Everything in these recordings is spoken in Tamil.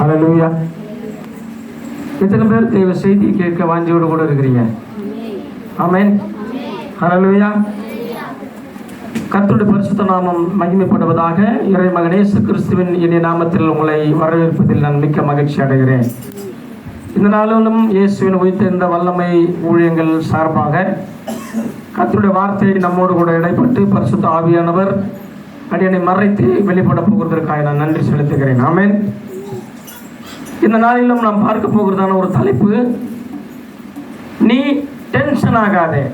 ஹalleluya எத்தனை பேர் தெய்வ செய்தி கேட்க வாஞ்சியோடு கூட இருக்கிறீங்க? ஆமேன் ஹalleluya கர்த்தருடைய பரிசுத்த நாமம் மகிமைப்படுவதாக இறை மகனே இயேசு கிறிஸ்துவின் இனிய நாமத்தில் உங்களை வரவேற்பதில் நான் மிக்க மகிழ்ச்சி அடைகிறேன். இந்த நாளிலும் இயேசுவின் உயிர்த்திருந்த வல்லமை ஊழியங்கள் சார்பாக கர்த்தருடைய வார்த்தை நம்மோடு கூட இடைப்பட்டு பரிசுத்த ஆவியானவர் அடியனை மறைத்து வெளிப்பட போகிறதற்காக நான் நன்றி செலுத்துகிறேன். ஆமேன் இந்த நாளிலும் நாம் பார்க்க போகிறதான ஒரு தலைப்பு. நீ டென்ஷன் ஆகாதே.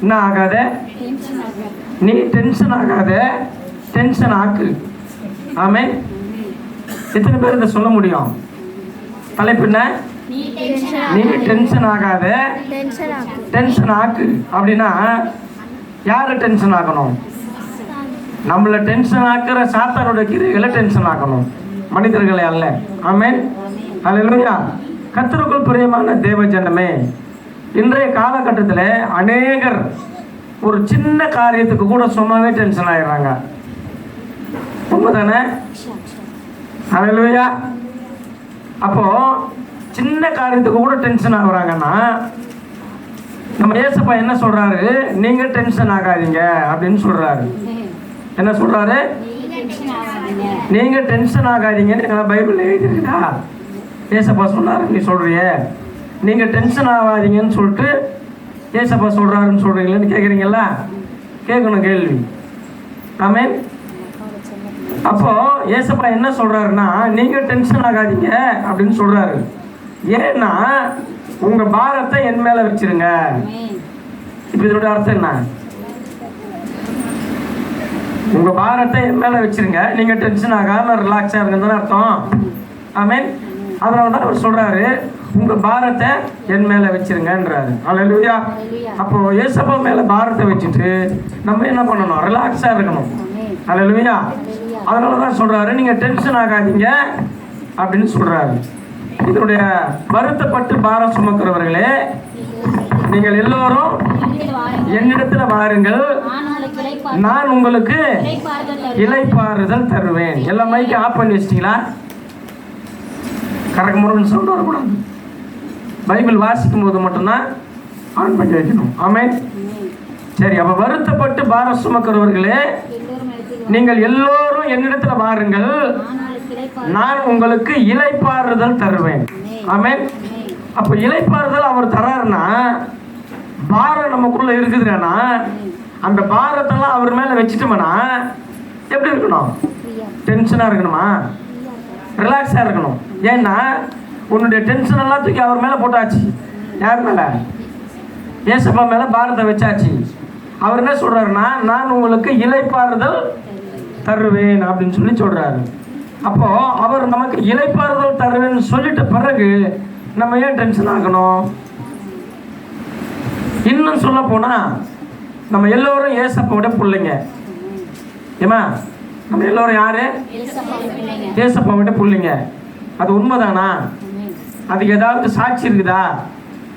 என்ன ஆகாத? நீ டென்ஷன் ஆகாத. டென்ஷன் ஆக்கு. ஆமென். எத்தனை பேர் இதை சொல்ல முடியும்? தலைப்பு என்ன? நீ டென்ஷன் ஆகாத. டென்ஷன் ஆக்கு. அப்படின்னா யாரை டென்ஷன் ஆக்கணும்? நம்மளை டென்ஷன் ஆக்குற சாத்தானோட கிரிகளை டென்ஷன் ஆக்கணும். மனிதர்களை அல்ல. ஆமென். அல்லா கத்தருக்குள் பிரியமான தேவ ஜனமே இன்றைய காலகட்டத்தில் அநேகர் ஒரு சின்ன காரியத்துக்கு கூட சும்மாவே டென்ஷன் ஆயிடுறாங்க. உண்மைதானே? அல்லா அப்போ சின்ன காரியத்துக்கு கூட டென்ஷன் ஆகுறாங்கன்னா நம்ம ஏசப்பா என்ன சொல்றாரு? நீங்க டென்ஷன் ஆகாதீங்க அப்படின்னு சொல்றாரு. என்ன சொல்றாரு? நீங்க டென்ஷன் ஆகாதீங்கன்னு எங்களை பைபிள் எழுதிருக்கா ஏசப்பா சொன்னார் நீ சொல்கிறிய நீங்கள் டென்ஷன் ஆகாதீங்கன்னு சொல்லிட்டு ஏசப்பா சொல்கிறாருன்னு சொல்கிறீங்களேன்னு கேட்குறீங்களா கேட்கணும் கேள்வி. ஆமென் அப்போது ஏசப்பா என்ன சொல்கிறாருன்னா நீங்கள் டென்ஷன் ஆகாதீங்க அப்படின்னு சொல்கிறாரு ஏன்னா உங்கள் பாரத்தை என் மேலே வச்சிருங்க. இப்போ இதோட அர்த்தம் என்ன? உங்கள் பாரத்தை என் மேலே வச்சிருங்க. நீங்கள் டென்ஷன் ஆகாமல் ரிலாக்ஸாக இருங்கன்னு அர்த்தம். ஆமென் அதனால தான் அவர் சொல்றாரு உங்க பாரத்தை என் மேல வச்சிருங்கன்றாரு. அல்லேலூயா அப்போ ஏசப்பா மேல பாரத்தை வச்சுட்டு நம்ம என்ன பண்ணணும்? ரிலாக்ஸா இருக்கணும். அல்லேலூயா அதனால தான் சொல்றாரு நீங்க டென்ஷன் ஆகாதீங்க. அப்படின்னு சொல்றாரு. இதனுடைய வருத்தப்பட்டு பாரம் சுமக்கிறவர்களே நீங்கள் எல்லோரும் என்னிடத்துல வாருங்கள். நான் உங்களுக்கு இலைப்பாறுதல் தருவேன். எல்லா மைக்கு ஆஃப் பண்ணி வச்சிட்டீங்களா? கரெக்ட் முறைன்னு சவுண்ட் வரக்கூடாது. பைபிள் வாசிக்கும் போது மட்டும்தான் ஆன் பண்ணி வைக்கணும் ஆமே சரி அப்ப வருத்தப்பட்டு பாரம் சுமக்கிறவர்களே நீங்கள் எல்லோரும் என்னிடத்துல வாருங்கள். நான் உங்களுக்கு இலைப்பாறுதல் தருவேன். ஆமென். அப்ப இலைப்பாறுதல் அவர் தராருன்னா பாரம் நமக்குள்ள இருக்குதுன்னா அந்த பாரத்தெல்லாம் அவர் மேல வச்சுட்டோம்னா எப்படி இருக்கணும்? டென்ஷனா இருக்கணுமா? ரிலாக்ஸா இருக்கணும். ஏன்னா உன்னுடைய டென்ஷன் எல்லாம் தூக்கி அவர் மேல போட்டாச்சு. யார் மேல? ஏசப்பா மேல பாரத்தை வச்சாச்சு. அவர் என்ன சொல்றாருன்னா நான் உங்களுக்கு இலைப்பாறுதல் தருவேன் அப்படின்னு சொல்லி சொல்றாரு. அப்போ அவர் நமக்கு இலைப்பாறுதல் தருவேன்னு சொல்லிட்ட பிறகு நம்ம ஏன் டென்ஷன் ஆகணும்? இன்னும் சொல்ல போனா நம்ம எல்லோரும் ஏசப்பாவோட பிள்ளைங்க. ஏமா நம்ம எல்லோரும் யாரு? ஏசப்பாவோட பிள்ளைங்க. அது உண்மைதானா? அதுக்கு ஏதாவது சாட்சி இருக்குதா?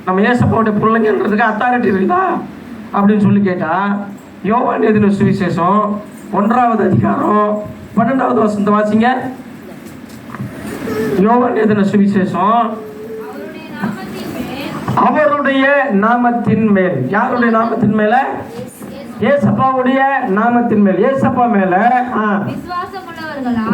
நம்ம ஏசப்பாவுடைய பிள்ளைங்கன்றதுக்கு அத்தாரிட்டி இருக்குதா? அப்படின்னு சொல்லி கேட்டால் யோவான் எதின சுவிசேஷம் ஒன்றாவது அதிகாரம் பன்னெண்டாவது வசந்த வாசிங்க. யோவான் எதின சுவிசேஷம் அவருடைய நாமத்தின் மேல். யாருடைய நாமத்தின் மேல? ஏசப்பாவுடைய நாமத்தின் மேல். ஏசப்பா மேல? ஆ,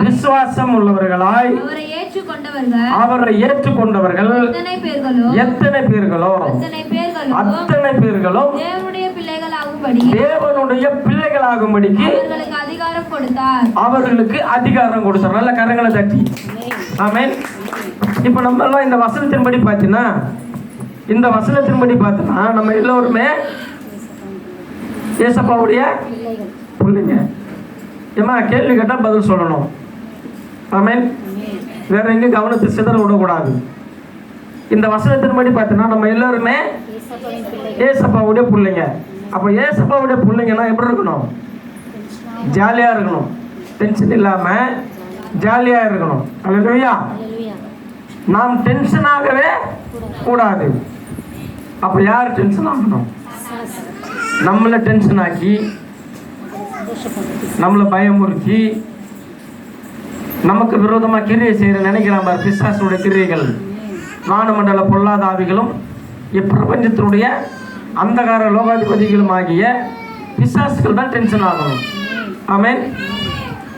விசுவாசம் உள்ளவர்களாய் அவரை ஏற்றுக்கொண்டவர்கள் அவரை ஏற்றுக்கொண்டவர்கள் எத்தனை பேர்களோ எத்தனை பேர்களோ அத்தனை பேர்களோ அத்தனை பேர்களும் தேவனுடைய பிள்ளைகளாகும்படி தேவனுடைய பிள்ளைகளாகும்படிக்கு அவர்களுக்கு அதிகாரம் கொடுத்தார். அவர்களுக்கு அதிகாரம் கொடுத்தார். நல்ல கரங்களை தட்டி. ஆமென். இப்போ நம்ம எல்லாம் இந்த வசனத்தின்படி பார்த்தீங்கன்னா இந்த வசனத்தின்படி பார்த்தோன்னா நம்ம எல்லோருமே ஏசப்பாவுடைய பிள்ளைங்க ஏமா கேள்வி கேட்டால் பதில் சொல்லணும். ஆமேன். வேற எங்கேயும் கவனத்தை சிதற விடக்கூடாது. இந்த வசனத்தின்படி பார்த்தோன்னா நம்ம எல்லாருமே ஏசப்பாவுடைய பிள்ளைங்க. அப்போ ஏசப்பாவுடைய பிள்ளைங்கன்னா எப்படி இருக்கணும்? ஜாலியாக இருக்கணும். டென்ஷன் இல்லாமல் ஜாலியாக இருக்கணும். அல்லையா நாம் டென்ஷன் ஆகவே கூடாது. அப்போ யார் டென்ஷன் ஆகணும்? நம்மளை டென்ஷன் ஆக்கி நம்மளை பயமுறுத்தி நமக்கு விரோதமாக கிரியை செய்கிற நினைக்கிறான் பார் பிசாசுடைய கிரியைகள். நாடுமண்டல பொல்லாத ஆவிகளும் இப்பிரபஞ்சத்தினுடைய அந்தகார லோகாதிபதிகளும் ஆகிய பிசாசுகள் தான் டென்ஷன் ஆகணும். ஆமேன்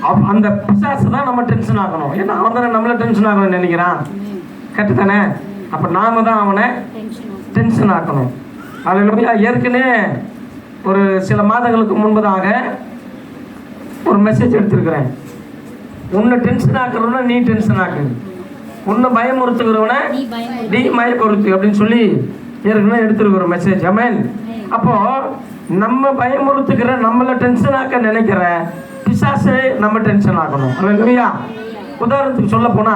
அப்- அந்த பிசாசு தான் நம்ம டென்ஷன் ஆகணும். ஏன்னா அவன் தானே நம்மள டென்ஷன் ஆகணும்னு நினைக்கிறான். கரெக்டு தானே? அப்போ நாம தான் அவனை டென்ஷன் ஆக்கணும். அதில் ஏற்கனவே ஒரு சில மாதங்களுக்கு முன்பதாக ஒரு மெசேஜ் எடுத்திருக்கிறேன். உன்னை டென்ஷன் ஆக்குறவன நீ டென்ஷன் ஆக்கு. உன்னை பயமுறுத்துகிறவன நீ பயமுறுத்து அப்படின்னு சொல்லி ஏற்கனவே எடுத்திருக்கிற மெசேஜ் அமேன் அப்போ நம்ம பயமுறுத்துக்கிற நம்மளை டென்ஷன் ஆக்க நினைக்கிற பிசாசை நம்ம டென்ஷன் ஆக்கணும். இல்லையா உதாரணத்துக்கு சொல்ல போனா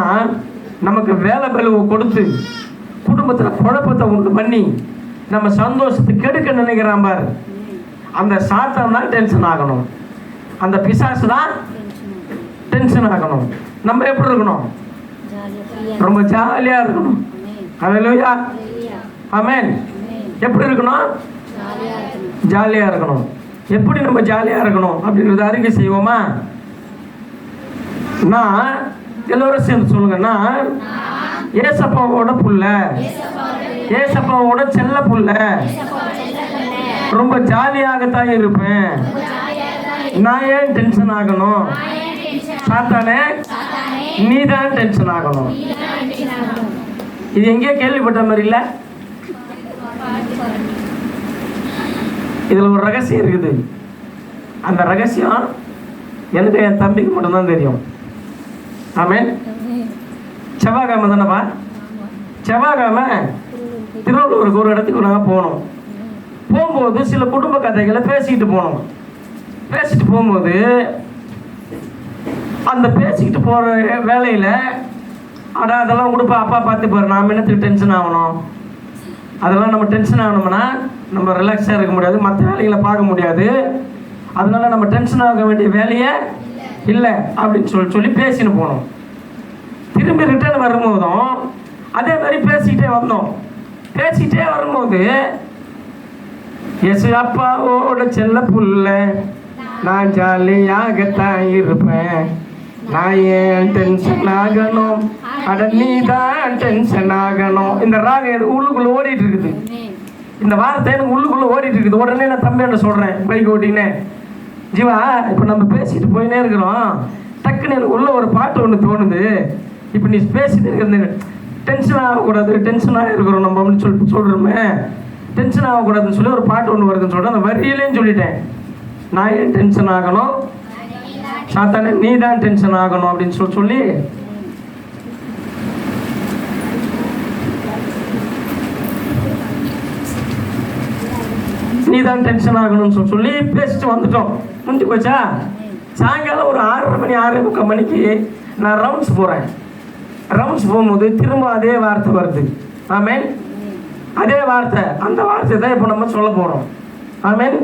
நமக்கு வேலை பலுவை கொடுத்து குடும்பத்தில் குழப்பத்தை உண்டு பண்ணி நம்ம சந்தோஷத்தை கெடுக்க நினைக்கிறான் பாரு. அந்த சாத்தான் தான் டென்ஷன் ஆகணும். அந்த பிசாசு தான் டென்ஷன் ஆகணும் நம்ம எப்படி இருக்கணும்? ரொம்ப ஜாலியாக இருக்கணும். ஹalleluya ஆமென் எப்படி இருக்கணும்? ஜாலியாக இருக்கணும். எப்படி நம்ம ஜாலியாக இருக்கணும் அப்படின்றத அறிக்கை செய்வோமா? நான் எல்லோரும் சேர்ந்து சொல்லுங்க நான் ஏசப்பாவோட புள்ள. ஏசப்பாவோட செல்ல புள்ள. ரொம்ப ஜாலியாகத்தான் இருப்பேன். நான் ஏன் டென்ஷன் ஆகணும்? சாத்தானே? நீ தான் டென்ஷன் ஆகணும். இது எங்கேயோ கேள்விப்பட்ட மாதிரி இல்லை? இதில் ஒரு ரகசியம் இருக்குது. அந்த ரகசியம் எனக்கு என் தம்பிக்கு மட்டும்தான் தெரியும். ஆமேன். செவ்வாய்க்கிழமை தானேப்பா? செவ்வாய்க்கிழமை திருவள்ளூருக்கு ஒரு இடத்துக்கு நாங்கள் போனோம். போகும்போது சில குடும்ப கதைகளை பேசிக்கிட்டு போனோம். பேசிட்டு போகும்போது அந்த பேசிக்கிட்டு போகிற வேலையில் அடா அதெல்லாம் கொடுப்பா அப்பா பார்த்து பாரு நாம் என்னத்துக்கு டென்ஷன் ஆகணும்? அதெல்லாம் நம்ம டென்ஷன் ஆகணும்னா நம்ம ரிலாக்ஸாக இருக்க முடியாது. மற்ற வேலைகளை பார்க்க முடியாது. அதனால நம்ம டென்ஷன் ஆக வேண்டிய வேலையே இல்லை அப்படின்னு சொல்லி சொல்லி பேசின்னு போனோம். திரும்பி ரிட்டர்ன் வரும்போதும் அதே மாதிரி பேசிக்கிட்டே வந்தோம். பேசிக்கிட்டே வரும்போது எஸ் அப்பாவோட செல்ல புள்ள நான் ஜாலியாகத்தான் இருப்பேன். நான் ஏன் டென்ஷன் ஆகணும்? அட நீ தான் டென்ஷன் ஆகணும். இந்த ராகம் உள்ளுக்குள்ளே உள்ளுக்குள்ள ஓடிட்டு இருக்குது. இந்த வார்த்தை எனக்கு உள்ளுக்குள்ள ஓடிட்டு இருக்குது. உடனே நான் தம்பியாண்ட சொல்றேன் பைக் ஓட்டினே ஜீவா இப்போ நம்ம பேசிட்டு போயினே இருக்கிறோம். டக்குன்னு எனக்கு உள்ள ஒரு பாட்டு ஒன்று தோணுது. இப்போ நீ பேசிட்டு இருக்கிறது டென்ஷன் ஆகக்கூடாது. டென்ஷனாக இருக்கிறோம் நம்ம அப்படின்னு சொல்லி சொல்கிறோமே டென்ஷன் ஆகக்கூடாதுன்னு சொல்லி ஒரு பாட்டு ஒன்று வருதுன்னு சொல்லிட்டு அந்த வரியிலேன்னு சொல்லிட்டேன். நான் ஏன் டென்ஷன் ஆகணும்? சாத்தானே நீ தான் டென்ஷன் ஆகணும் அப்படின்னு சொல்லி சொல்லி. நீ தான் டென்ஷன் ஆகணும்னு சொல்லி சொல்லி பேசிட்டு வந்துட்டோம். முடிஞ்சு போச்சா? சாயங்காலம் ஒரு ஆறரை மணி ஆறரை முக்கால் மணிக்கு நான் ரவுண்ட்ஸ் போகிறேன் ரவுண்ட்ஸ் போகும்போது திரும்ப அதே வார்த்தை வருது. ஆமேன். அதே வார்த்தை. அந்த வார்த்தை தான் இப்போ நம்ம சொல்ல போகிறோம் ஆமேன்.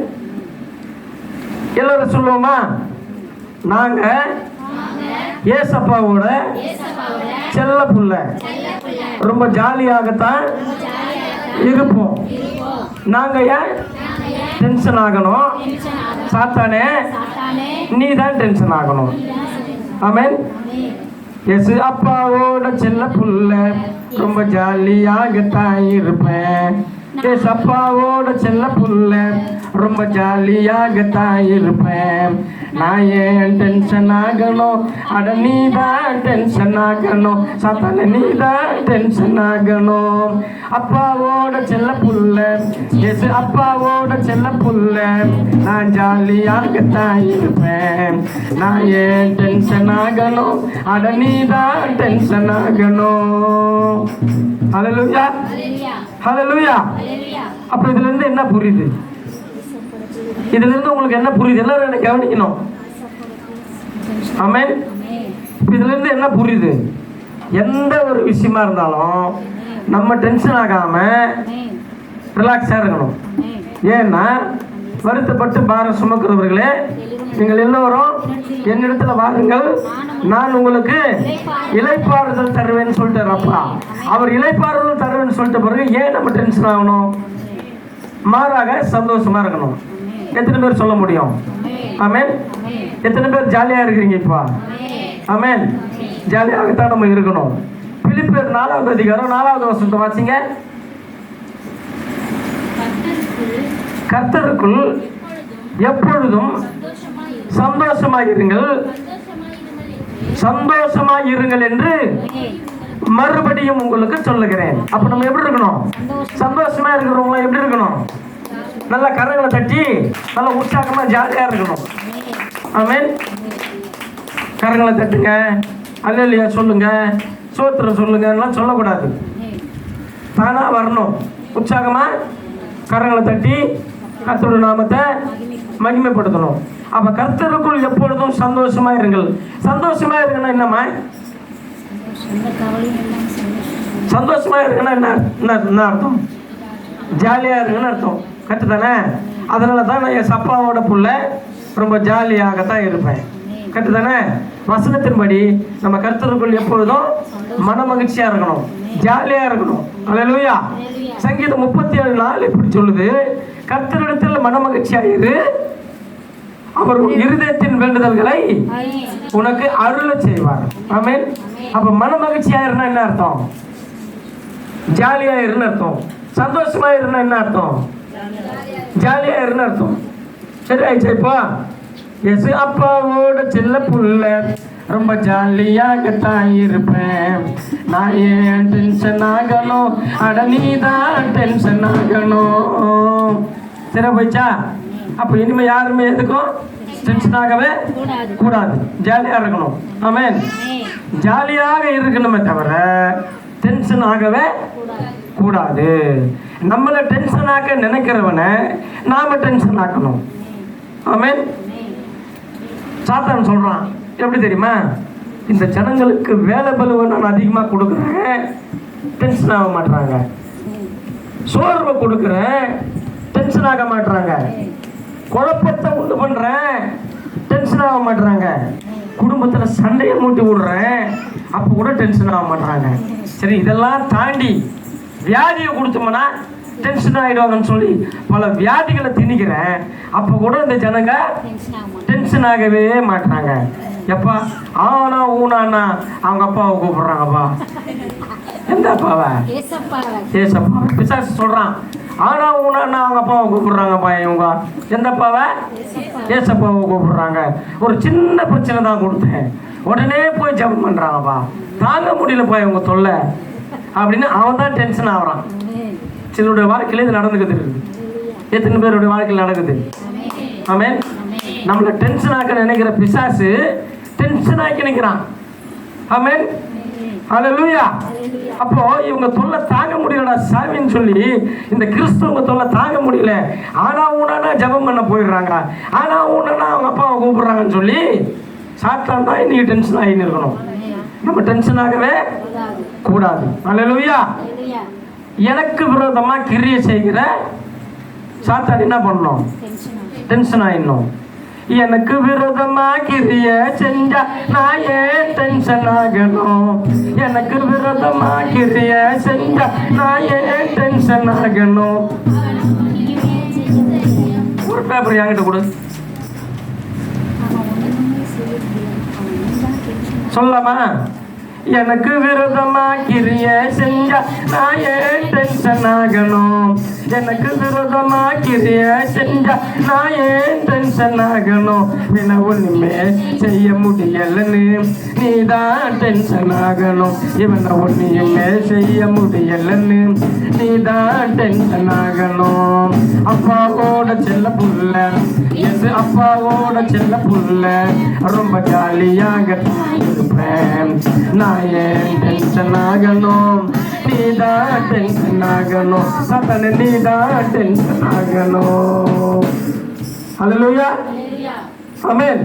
எல்லாரும் சொல்லுவோமா? நாங்கள் ஏசப்பாவோட செல்ல புள்ள. ரொம்ப ஜாலியாகத்தான் இருப்போம். நாங்க ஏன் டென்ஷன் ஆகணும்? சாத்தானே நீ தான் டென்ஷன் ஆகணும். ஆமேன் எஸ் அப்பாவோட செல்ல புள்ள. ரொம்ப ஜாலியாகத்தான் இருப்பேன். சப்பாவோட செல்ல புள்ள ரொம்ப ஜாலியாக தான் இருப்பேன். நான் ஏன் டென்ஷன் ஆகணும்? அட நீ தான் டென்ஷன் ஆகணும். சாத்தான நீ தான் டென்ஷன் ஆகணும். அப்பாவோட செல்ல புள்ள எஸ் அப்பாவோட செல்ல புள்ள? நான் ஜாலியாக தான் இருப்பேன். நான் ஏன் டென்ஷன் ஆகணும்? அட நீ தான் டென்ஷன் ஆகணும் ஹalleluya ஹalleluya அப்ப இதுல இருந்து என்ன புரியுது? இதுல இருந்து உங்களுக்கு என்ன புரியுது? எல்லாரும் என்ன கவனிக்கணும். ஆமென் இப்ப இதுல இருந்து என்ன புரியுது? எந்த ஒரு விஷயமா இருந்தாலும் நம்ம டென்ஷன் ஆகாம ரிலாக்ஸா இருக்கணும். ஏன்னா வருத்தப்பட்டு பாரம் சுமக்கிறவர்களே நீங்கள் எல்லோரும் என்னிடத்துல வாருங்கள். நான் உங்களுக்கு இலைப்பாறுதல் தருவேன்னு சொல்லிட்டு அப்பா. அவர் இலைப்பாறுதல் தருவேன்னு சொல்லிட்ட பிறகு ஏன் நம்ம டென்ஷன் ஆகணும்? மாறாக சந்தோஷமா இருக்கணும். எத்தனை பேர் சொல்ல முடியும்? ஆமேன். எத்தனை பேர் ஜாலியாக இருக்கிறீங்க இப்போ? ஆமேன். ஜாலியாகத்தான் நம்ம இருக்கணும். பிலிப்பேர் நாலாவது அதிகாரம் நாலாவது வசனத்தை வாசிங்க. கர்த்தருக்குள் எப்பொழுதும் சந்தோஷமாக இருங்கள். சந்தோஷமாக இருங்கள் என்று மறுபடியும் உங்களுக்கு சொல்லுகிறேன். அப்ப நம்ம எப்படி இருக்கணும்? சந்தோஷமா இருக்கிறவங்க எப்படி இருக்கணும்? நல்லா கரங்களை தட்டி நல்லா உற்சாகமா ஜாலியா இருக்கணும். ஆமீன். கரங்களை தட்டுங்க. அல்லையா சொல்லுங்க. சோத்திரம் சொல்லுங்க. எல்லாம் சொல்லக்கூடாது. தானா வரணும். உற்சாகமா கரங்களை தட்டி கர்த்தருடைய நாமத்தை மகிமைப்படுத்தணும். அப்ப கர்த்தருக்குள் எப்பொழுதும் சந்தோஷமா இருங்கள். சந்தோஷமா இருக்குன்னா என்னம்மா? சந்தோஷமா இருக்குன்னா என்ன என்ன என்ன அர்த்தம்? ஜாலியா இருக்குன்னு அர்த்தம். கரெக்டு தானே? அதனால தான் நான் என் சப்பாவோட புள்ள ரொம்ப ஜாலியாகத்தான் இருப்பேன். கரெக்டு தானே வசனத்தின்படி நம்ம கருத்தருக்குள் எப்பொழுதும் மன மகிழ்ச்சியா இருக்கணும். ஜாலியா இருக்கணும். அல்லேலூயா. சங்கீதம் முப்பத்தி ஏழு நாள் இப்படி சொல்லுது. கர்த்தரிடத்தில் மன மகிழ்ச்சியா இரு அவர் இருதயத்தின் வேண்டுதல்களை உனக்கு அருள செய்வார். ஆமீன். அப்ப மன மகிழ்ச்சியா இருந்தா என்ன அர்த்தம்? ஜாலியா இருன்னு அர்த்தம். சந்தோஷமா இருந்தா என்ன அர்த்தம்? ஜாலியா இருன்னு அர்த்தம். சரி ஆயிடுச்சா எஸ் அப்பாவோட செல்ல புள்ள. ரொம்ப ஜாலியாகத்தான் இருப்பேன். நான் ஏன் டென்ஷன் ஆகணும்? அட நீ தான் டென்ஷன் ஆகணும். சரி போயிச்சா? அப்போ இனிமே யாருமே எதுக்கும் டென்ஷன் ஆகவே கூடாது. ஜாலியாக இருக்கணும். ஆமென். ஜாலியாக இருக்கணுமே தவிர டென்ஷன் ஆகவே கூடாது. நம்மளை டென்ஷன் ஆக்க நினைக்கிறவனை நாம டென்ஷன் ஆக்கணும். ஆமென். சாத்தான் சொல்றான். எப்படி தெரியுமா? இந்த ஜனங்களுக்கு வேலை பலுவை நான் அதிகமாக கொடுக்குறேன். டென்ஷன் ஆக மாட்றாங்க. சோர்வை கொடுக்குறேன். டென்ஷன் ஆக மாட்றாங்க. குழப்பத்தை உண்டு பண்றேன். டென்ஷன் ஆக மாட்றாங்க. குடும்பத்துல சண்டையை மூட்டி விடுறேன். அப்போ கூட டென்ஷன் ஆக மாட்றாங்க. சரி இதெல்லாம் தாண்டி வியாதியை கொடுத்தோம்னா டென்ஷன் ஆகிடுவாங்கன்னு சொல்லி பல வியாதிகளை திணிக்கிறேன். அப்போ கூட இந்த ஜனங்க டென்ஷன் ஆகவே மாட்டாங்க எப்பா? ஆனா ஊனானா அவங்க அப்பாவை கூப்பிடுறாங்கப்பா. எந்த அப்பாவை ஏசப்பா. பிசாசு சொல்றான். ஆனா ஊனானா அவங்க அப்பாவை கூப்பிடுறாங்கப்பா இவங்க. எந்த அப்பாவை ஏசப்பாவை கூப்பிடுறாங்க. ஒரு சின்ன பிரச்சனை தான் கொடுத்தேன். உடனே போய் ஜெபம் பண்றாங்கப்பா. தாங்க முடியலப்பா இவங்க தொல்லை. அப்படின்னு அவன் தான் டென்ஷன் ஆகுறான். சிலருடைய வாழ்க்கையில இது நடந்துக்குது எத்தனை பேருடைய வாழ்க்கையில் நடக்குது? ஆமென். நம்மளை டென்ஷன் ஆக்க நினைக்கிற பிசாசு டென்ஷன் ஆக்கி நினைக்கிறான் ஆமேன் அலலூயா அப்போ இவங்க தொல்லை தாங்க முடியலடா சாமின்னு சொல்லி இந்த கிறிஸ்தவங்க தொல்லை தாங்க முடியல. ஆனா ஊனா ஜெபம் பண்ண போயிடுறாங்க ஆனா ஊனா அவங்க அப்பாவை கூப்பிடுறாங்கன்னு சொல்லி சாத்தான் தான் இன்னைக்கு டென்ஷன் ஆகின்னு இருக்கணும் நம்ம டென்ஷன் ஆகவே கூடாது. அலலூயா எனக்கு விரோதமாக கிரியை செய்கிற சாத்தான் என்ன பண்ணணும்? டென்ஷன் ஆயிடணும். எனக்கு விரோதமா கிரிய செஞ்சா நான் ஏன் டென்ஷன் ஆகணும் எனக்கு விரோதமா கிரிய செஞ்சா நான் ஏன் டென்ஷன் ஆகணும் ஒரு பேப்பர் என்கிட்ட கொடு சொல்லலாமா? எனக்கு விரோதமா கிரிய செஞ்சா நான் ஏன் டென்ஷன் ஆகணும் எனக்கு விரோதமா கிரிய செஞ்சா நான் ஏன் டென்ஷன் ஆகணும் என்ன ஒண்ணுமே செய்ய முடியலன்னு நீ தான் டென்ஷன் ஆகணும் இவனை ஒன்றையுமே செய்ய முடியலன்னு நீ தான் டென்ஷன் ஆகணும் அப்பாவோட செல்ல புள்ள. எது அப்பாவோட செல்ல புள்ள. ரொம்ப ஜாலியாக இருப்பேன். நான் ஏன் டென்ஷன் ஆகணும்? நீ தான் டென்ஷன் ஆகணும். சத்தனை நீ தான் டென்ஷன் ஆகணும் ஹalleluya ஆமென்